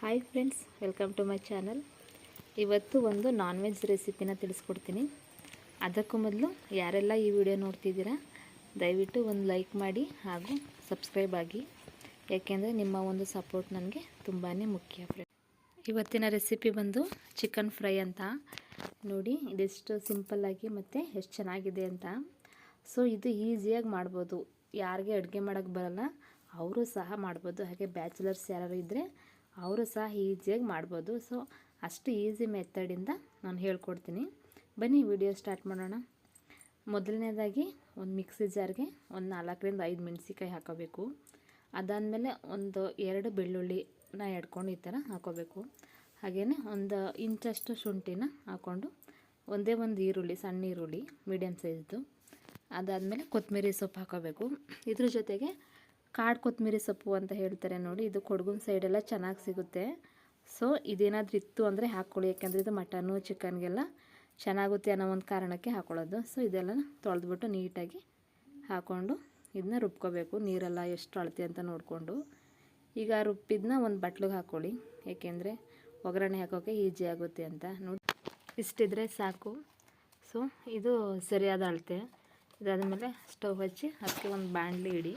Hi friends welcome to my channel ಇವತ್ತು ಒಂದು non veg ರೆಸಿಪಿನ ತಿಳಿಸ್ಕೊಡ್ತೀನಿ. ಅದಕ್ಕೂ ಮೊದಲು ಯಾರೆಲ್ಲ ಈ ವಿಡಿಯೋ ನೋಡ್ತಿದ್ದೀರಾ, ದಯವಿಟ್ಟು ಒಂದು ಲೈಕ್ ಮಾಡಿ ಹಾಗೂ ಸಬ್ಸ್ಕ್ರೈಬ್ ಆಗಿ. ಯಾಕೆಂದರೆ ನಿಮ್ಮ ಒಂದು ಸಪೋರ್ಟ್ ನನಗೆ ತುಂಬಾ ಮುಖ್ಯ ಫ್ರೆಂಡ್ ಇವತ್ತಿನ ರೆಸಿಪಿ ಬಂದು ಚಿಕನ್ ಫ್ರೈ ಅಂತ. ನೋಡಿ, ಇದೆಷ್ಟು ಸಿಂಪಲ್ಲಾಗಿ ಮತ್ತು ಎಷ್ಟು ಚೆನ್ನಾಗಿದೆ ಅಂತ. ಸೊ ಇದು ಈಸಿಯಾಗಿ ಮಾಡ್ಬೋದು. ಯಾರಿಗೆ ಅಡುಗೆ ಮಾಡೋಕ್ಕೆ ಬರಲ್ಲ, ಅವರು ಸಹ ಮಾಡ್ಬೋದು. ಹಾಗೆ ಬ್ಯಾಚುಲರ್ಸ್ ಯಾರು ಇದ್ದರೆ ಅವರು ಸಹ ಈಸಿಯಾಗಿ ಮಾಡ್ಬೋದು. ಸೊ ಅಷ್ಟು ಈಸಿ ಮೆಥಡಿಂದ ನಾನು ಹೇಳ್ಕೊಡ್ತೀನಿ. ಬನ್ನಿ ವಿಡಿಯೋ ಸ್ಟಾರ್ಟ್ ಮಾಡೋಣ. ಮೊದಲನೇದಾಗಿ ಒಂದು ಮಿಕ್ಸಿ ಜಾರ್ಗೆ ಒಂದು ನಾಲ್ಕರಿಂದ ಐದು ಮೆಣಸಿಕಾಯಿ ಹಾಕೋಬೇಕು. ಅದಾದಮೇಲೆ ಒಂದು ಎರಡು ಬೆಳ್ಳುಳ್ಳಿನ ಎಡ್ಕೊಂಡು ಈ ಥರ ಹಾಕೋಬೇಕು. ಹಾಗೆಯೇ ಒಂದು ಇಂಚಷ್ಟು ಶುಂಠಿನ ಹಾಕ್ಕೊಂಡು ಒಂದೇ ಒಂದು ಈರುಳ್ಳಿ, ಸಣ್ಣ ಈರುಳ್ಳಿ ಮೀಡಿಯಮ್ ಸೈಜ್ದು ಅದಾದಮೇಲೆ ಕೊತ್ತಂಬರಿ ಸೊಪ್ಪು ಹಾಕೋಬೇಕು. ಇದ್ರ ಜೊತೆಗೆ ಕಾಡು ಕೊತ್ತಂಬರಿ ಸೊಪ್ಪು ಅಂತ ಹೇಳ್ತಾರೆ ನೋಡಿ, ಇದು ಕೊಡಗಿನ ಸೈಡೆಲ್ಲ ಚೆನ್ನಾಗಿ ಸಿಗುತ್ತೆ. ಸೊ ಇದೇನಾದರೂ ಇತ್ತು ಅಂದರೆ ಹಾಕ್ಕೊಳ್ಳಿ, ಯಾಕೆಂದರೆ ಇದು ಮಟನ್ನು, ಚಿಕನ್ಗೆಲ್ಲ ಚೆನ್ನಾಗುತ್ತೆ ಅನ್ನೋ ಒಂದು ಕಾರಣಕ್ಕೆ ಹಾಕ್ಕೊಳ್ಳೋದು ಸೊ ಇದೆಲ್ಲ ತೊಳೆದ್ಬಿಟ್ಟು ನೀಟಾಗಿ ಹಾಕ್ಕೊಂಡು ಇದನ್ನ ರುಬ್ಕೋಬೇಕು. ನೀರೆಲ್ಲ ಎಷ್ಟು ಅಳತೆ ಅಂತ ನೋಡಿಕೊಂಡು. ಈಗ ರುಬ್ಬಿದ್ದನ್ನ ಒಂದು ಬಟ್ಲಿಗೆ ಹಾಕ್ಕೊಳ್ಳಿ. ಏಕೆಂದರೆ ಒಗ್ಗರಣೆ ಹಾಕೋಕ್ಕೆ ಈಜಿ ಆಗುತ್ತೆ ಅಂತ ನೋಡಿ. ಇಷ್ಟಿದ್ರೆ ಸಾಕು. ಸೊ ಇದು ಸರಿಯಾದ ಅಳತೆ. ಇದಾದಮೇಲೆ ಸ್ಟವ್ ಹಚ್ಚಿ ಅದಕ್ಕೆ ಒಂದು ಬಾಣಲಿ ಇಡಿ.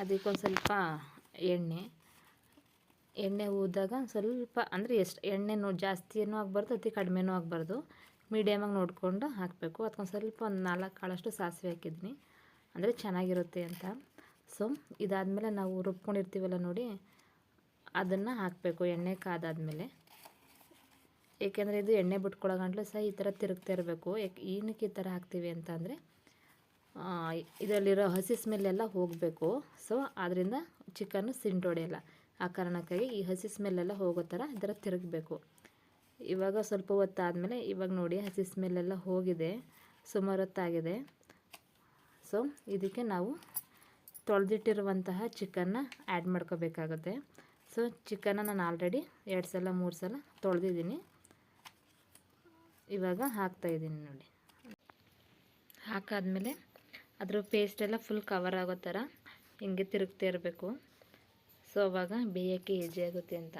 ಅದಕ್ಕೊಂದು ಸ್ವಲ್ಪ ಎಣ್ಣೆ. ಎಣ್ಣೆ ಊದಾಗ ಸ್ವಲ್ಪ ಅಂದರೆ ಎಷ್ಟು ಎಣ್ಣೆ ನೋ ಜಾಸ್ತಿಯೂ ಆಗಬಾರ್ದು, ಅತಿ ಕಡಿಮೆನೂ ಆಗಬಾರ್ದು. ಮೀಡಿಯಮಾಗಿ ನೋಡಿಕೊಂಡು ಹಾಕಬೇಕು. ಅದಕ್ಕೊಂದು ಸ್ವಲ್ಪ ಒಂದು ನಾಲ್ಕು ಕಾಳಷ್ಟು ಸಾಸಿವೆ ಹಾಕಿದ್ನಿ. ಅಂದರೆ ಚೆನ್ನಾಗಿರುತ್ತೆ ಅಂತ. ಸೊ ಇದಾದಮೇಲೆ ನಾವು ರುಬ್ಕೊಂಡಿರ್ತೀವಲ್ಲ ನೋಡಿ, ಅದನ್ನು ಹಾಕಬೇಕು. ಎಣ್ಣೆ ಕಾದಾದಮೇಲೆ. ಏಕೆಂದರೆ ಇದು ಎಣ್ಣೆ ಬಿಟ್ಕೊಳ್ಳೋ ಗಂಟಲು ಸಹ ಈ ಥರ ತಿರುಗ್ತಾ ಇರಬೇಕು. ಯಾಕೆ ಏನಕ್ಕೆ ಈ ಥರ ಹಾಕ್ತೀವಿ ಅಂತ ಅಂದರೆ ಇದರಲ್ಲಿರೋ ಹಸಿ ಸ್ಮೆಲ್ಲೆಲ್ಲ ಹೋಗಬೇಕು. ಸೊ ಅದರಿಂದ ಚಿಕನ್ನು ಸಿಂಟೊಡೆಯಲ್ಲ ಆ ಕಾರಣಕ್ಕಾಗಿ ಈ ಹಸಿ ಸ್ಮೆಲ್ಲೆಲ್ಲ ಹೋಗೋ ಥರ ಈ ತಿರುಗಬೇಕು. ಇವಾಗ ಸ್ವಲ್ಪ ಹೊತ್ತಾದಮೇಲೆ ಇವಾಗ ನೋಡಿ ಹಸಿ ಸ್ಮೆಲ್ಲೆಲ್ಲ ಹೋಗಿದೆ. ಸುಮಾರು ಹೊತ್ತಾಗಿದೆ. ಸೊ ಇದಕ್ಕೆ ನಾವು ತೊಳೆದಿಟ್ಟಿರುವಂತಹ ಚಿಕನ್ನ ಆ್ಯಡ್ ಮಾಡ್ಕೋಬೇಕಾಗುತ್ತೆ. ಸೊ ಚಿಕನ್ನ ನಾನು ಆಲ್ರೆಡಿ ಎರಡು ಸಲ, ಮೂರು ಸಲ ತೊಳೆದಿದ್ದೀನಿ. ಇವಾಗ ಹಾಕ್ತಾಯಿದ್ದೀನಿ ನೋಡಿ. ಹಾಕಾದ್ಮೇಲೆ ಅದ್ರ ಪೇಸ್ಟೆಲ್ಲ ಫುಲ್ ಕವರ್ ಆಗೋ ಥರ ಹಿಂಗೆ ತಿರುಗ್ತಾ ಇರಬೇಕು. ಸೊ ಅವಾಗ ಬೇಯೋಕ್ಕೆ ಈಜಿ ಆಗುತ್ತೆ ಅಂತ.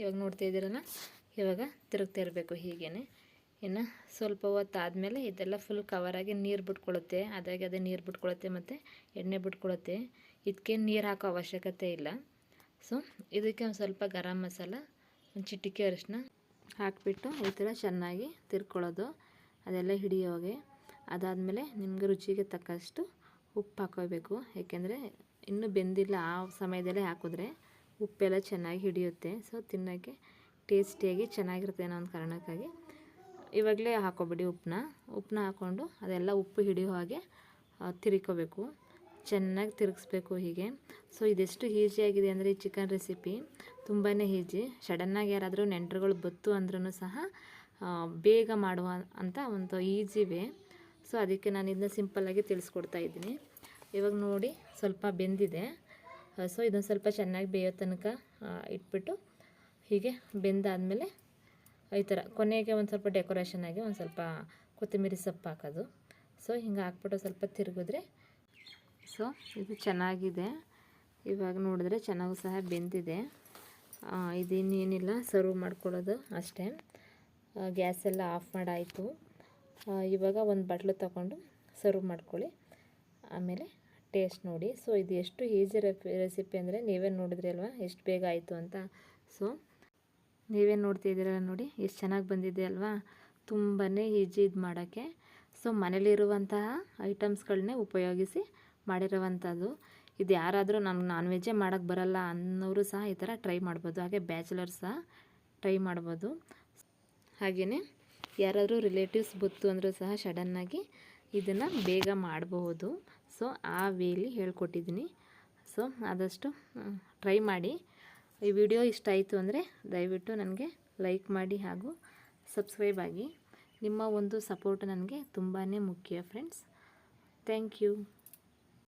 ಇವಾಗ ನೋಡ್ತಾ ಇದ್ದೀರಲ್ಲ, ಇವಾಗ ತಿರುಗ್ತಾ ಇರಬೇಕು ಹೀಗೇ ಇನ್ನು ಸ್ವಲ್ಪ ಹೊತ್ತು ಆದಮೇಲೆ ಇದೆಲ್ಲ ಫುಲ್ ಕವರಾಗಿ ನೀರು ಬಿಟ್ಕೊಳ್ಳುತ್ತೆ ಅದಾಗಿ ಅದೇ ನೀರು ಬಿಟ್ಕೊಳುತ್ತೆ ಮತ್ತು ಎಣ್ಣೆ ಬಿಟ್ಕೊಳುತ್ತೆ. ಇದಕ್ಕೆ ನೀರು ಹಾಕೋ ಅವಶ್ಯಕತೆ ಇಲ್ಲ. ಸೊ ಇದಕ್ಕೆ ಒಂದು ಸ್ವಲ್ಪ ಗರಂ ಮಸಾಲ, ಒಂದು ಚಿಟಿಕೆ ಅರಿಶಿನ ಹಾಕಿಬಿಟ್ಟು ಈ ಥರ ಚೆನ್ನಾಗಿ ತಿರ್ಕೊಳ್ಳೋದು. ಅದೆಲ್ಲ ಹಿಡಿಯೋಗೆ. ಅದಾದಮೇಲೆ ನಿಮಗೆ ರುಚಿಗೆ ತಕ್ಕಷ್ಟು ಉಪ್ಪು ಹಾಕೋಬೇಕು ಏಕೆಂದರೆ ಇನ್ನೂ ಬೆಂದಿಲ್ಲ, ಆ ಸಮಯದಲ್ಲೇ ಹಾಕಿದ್ರೆ ಉಪ್ಪೆಲ್ಲ ಚೆನ್ನಾಗಿ ಹಿಡಿಯುತ್ತೆ. ಸೊ ತಿನ್ನೋಕ್ಕೆ ಟೇಸ್ಟಿಯಾಗಿ ಚೆನ್ನಾಗಿರುತ್ತೆ ಅನ್ನೋ ಒಂದು ಕಾರಣಕ್ಕಾಗಿ ಇವಾಗಲೇ ಹಾಕೋಬಿಡಿ ಉಪ್ಪನ್ನ. ಉಪ್ಪನ್ನ ಹಾಕ್ಕೊಂಡು ಅದೆಲ್ಲ ಉಪ್ಪು ಹಿಡಿಯೋ ಹಾಗೆ ತಿರ್ಕೋಬೇಕು. ಚೆನ್ನಾಗಿ ತಿರುಗಿಸ್ಬೇಕು ಹೀಗೆ. ಸೊ ಇದೆಷ್ಟು ಈಸಿಯಾಗಿದೆ ಅಂದರೆ ಈ ಚಿಕನ್ ರೆಸಿಪಿ ತುಂಬಾ ಈಜಿ ಸಡನ್ನಾಗಿ ಯಾರಾದರೂ ನೆಂಟರುಗಳು ಬತ್ತು ಅಂದ್ರೂ ಸಹ ಬೇಗ ಮಾಡುವ ಅಂತ ಒಂದು ಈಸಿ ವೇ ಸೊ ಅದಕ್ಕೆ ನಾನು ಇದನ್ನ ಸಿಂಪಲ್ಲಾಗಿ ತಿಳಿಸ್ಕೊಡ್ತಾ ಇದ್ದೀನಿ. ಇವಾಗ ನೋಡಿ ಸ್ವಲ್ಪ ಬೆಂದಿದೆ. ಸೊ ಇದೊಂದು ಸ್ವಲ್ಪ ಚೆನ್ನಾಗಿ ಬೇಯೋ ತನಕ ಇಟ್ಬಿಟ್ಟು ಹೀಗೆ ಬೆಂದಾದಮೇಲೆ ಈ ಥರ ಕೊನೆಗೆ ಒಂದು ಸ್ವಲ್ಪ ಡೆಕೋರೇಷನ್ ಆಗಿ ಒಂದು ಸ್ವಲ್ಪ ಕೊತ್ತಂಬರಿ ಸೊಪ್ಪು ಹಾಕೋದು. ಸೊ ಹಿಂಗೆ ಹಾಕ್ಬಿಟ್ಟು ಸ್ವಲ್ಪ ತಿರುಗಿದ್ರೆ ಸೊ ಇದು ಚೆನ್ನಾಗಿದೆ. ಇವಾಗ ನೋಡಿದ್ರೆ ಚೆನ್ನಾಗೂ ಸಹ ಬೆಂದಿದೆ. ಇದಿನ್ನೇನಿಲ್ಲ ಸರ್ವ್ ಮಾಡ್ಕೊಳ್ಳೋದು ಅಷ್ಟೇ. ಗ್ಯಾಸೆಲ್ಲ ಆಫ್ ಮಾಡಾಯಿತು. ಇವಾಗ ಒಂದು ಬಟ್ಲು ತಗೊಂಡು ಸರ್ವ್ ಮಾಡ್ಕೊಳ್ಳಿ. ಆಮೇಲೆ ಟೇಸ್ಟ್ ನೋಡಿ. ಸೊ ಇದು ಎಷ್ಟು ಈಸಿ ರೆಸಿಪಿ ಅಂದರೆ ನೀವೇ ನೋಡಿದ್ರಿ ಅಲ್ವಾ? ಎಷ್ಟು ಬೇಗ ಆಯಿತು ಅಂತ. ಸೊ ನೀವೇ ನೋಡ್ತಿದ್ದೀರಲ್ಲ ನೋಡಿ, ಎಷ್ಟು ಚೆನ್ನಾಗಿ ಬಂದಿದೆ ಅಲ್ವಾ? ತುಂಬಾ ಈಜಿ ಇದು ಮಾಡೋಕ್ಕೆ. ಸೊ ಮನೇಲಿರುವಂತಹ ಐಟಮ್ಸ್ಗಳನ್ನೇ ಉಪಯೋಗಿಸಿ ಮಾಡಿರುವಂಥದ್ದು ಇದು ಯಾರಾದರೂ ನಾನು ನಾನ್ ವೆಜ್ಜೇ ಮಾಡೋಕ್ಕೆ ಬರಲ್ಲ ಅನ್ನೋರು ಸಹ ಈ ಥರ ಟ್ರೈ ಮಾಡ್ಬೋದು. ಹಾಗೆ ಬ್ಯಾಚುಲರ್ ಸಹ ಟ್ರೈ ಮಾಡ್ಬೋದು. ಹಾಗೆಯೇ ಯಾರಾದರೂ ರಿಲೇಟಿವ್ಸ್ ಬತ್ತು ಅಂದರೂ ಸಹ ಸಡನ್ನಾಗಿ ಇದನ್ನು ಬೇಗ ಮಾಡಬಹುದು. ಸೊ ಆ ವೇಲಿ ಹೇಳ್ಕೊಟ್ಟಿದ್ದೀನಿ. ಸೊ ಆದಷ್ಟು ಟ್ರೈ ಮಾಡಿ. ಈ ವಿಡಿಯೋ ಇಷ್ಟ ಆಯಿತು ಅಂದರೆ ದಯವಿಟ್ಟು ನನಗೆ ಲೈಕ್ ಮಾಡಿ ಹಾಗೂ ಸಬ್ಸ್ಕ್ರೈಬ್ ಆಗಿ. ನಿಮ್ಮ ಒಂದು ಸಪೋರ್ಟ್ ನನಗೆ ತುಂಬಾ ಮುಖ್ಯ ಫ್ರೆಂಡ್ಸ್ ಥ್ಯಾಂಕ್ ಯು